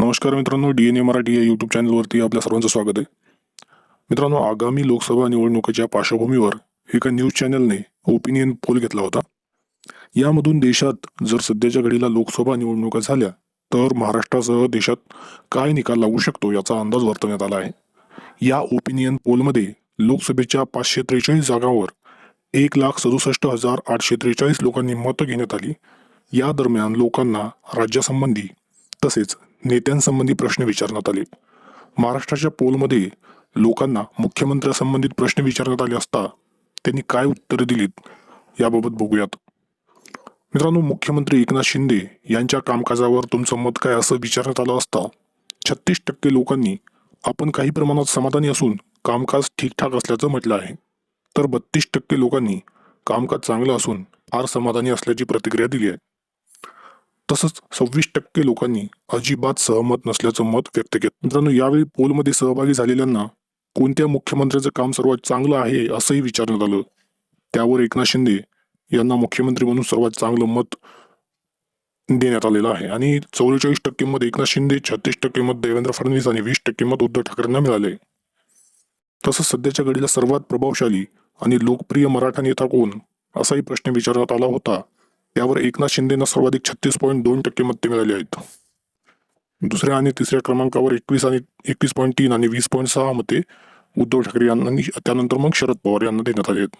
नमस्कार मित्रांनो D N A Marathi या यूट्यूब चॅनलवरती आपल्या सर्वांचं स्वागत आहे. मित्रांनो आगामी लोकसभा निवडणुकीच्या पार्श्वभूमीवर एका न्यूज चॅनलने ओपिनियन पोल घेतला होता. यामधून देशात जर सध्याच्या घडीला लोकसभा निवडणुका झाल्या तर महाराष्ट्रासह देशात काय निकाल लागू शकतो याचा अंदाज वर्तवण्यात आला आहे. या ओपिनियन पोलमध्ये लोकसभेच्या पाचशे त्रेचाळीस जागांवर एक लाख सदुसष्ट हजार आठशे त्रेचाळीस लोकांनी मतं घेण्यात आली. या दरम्यान लोकांना राज्यासंबंधी तसेच नेत्यांसंबंधी प्रश्न विचारण्यात आले. महाराष्ट्राच्या पोलमध्ये लोकांना मुख्यमंत्र्यासंबंधित प्रश्न विचारण्यात आले असता त्यांनी काय उत्तरे दिलीत याबाबत बघूयात. मित्रांनो मुख्यमंत्री एकनाथ शिंदे यांच्या कामकाजावर तुमचं मत काय असं विचारण्यात आलं असता छत्तीस टक्के लोकांनी आपण काही प्रमाणात समाधानी असून कामकाज ठीकठाक असल्याचं म्हटलं आहे. तर बत्तीस टक्के लोकांनी कामकाज चांगलं असून फार समाधानी असल्याची प्रतिक्रिया दिली आहे. तसंच सव्वीस टक्के लोकांनी अजिबात सहमत नसल्याचं मत व्यक्त केलं. मित्रांनो यावेळी पोलमध्ये सहभागी झालेल्यांना कोणत्या मुख्यमंत्र्याचं काम सर्वात चांगलं आहे असंही विचारण्यात आलं. त्यावर एकनाथ शिंदे यांना मुख्यमंत्री म्हणून सर्वात चांगलं मत देण्यात आलेलं आहे. आणि चौवेचाळीस टक्के मत एकनाथ शिंदे छत्तीस टक्के मत देवेंद्र फडणवीस आणि वीस टक्के मत उद्धव ठाकरेंना मिळाले. तसंच सध्याच्या घडीला सर्वात प्रभावशाली आणि लोकप्रिय मराठा नेता कोण असाही प्रश्न विचारण्यात आला होता. त्यावर एकनाथ शिंदेना सर्वाधिक छत्तीस पॉईंट दोन टक्के मते मिळाली आहेत. दुसऱ्या आणि तिसऱ्या क्रमांकावर एकवीस आणि एकवीस पॉईंट तीन आणि वीस पॉईंट सहा मते उद्धव ठाकरे यांना त्यानंतर मग शरद पवार यांना देण्यात आले आहेत.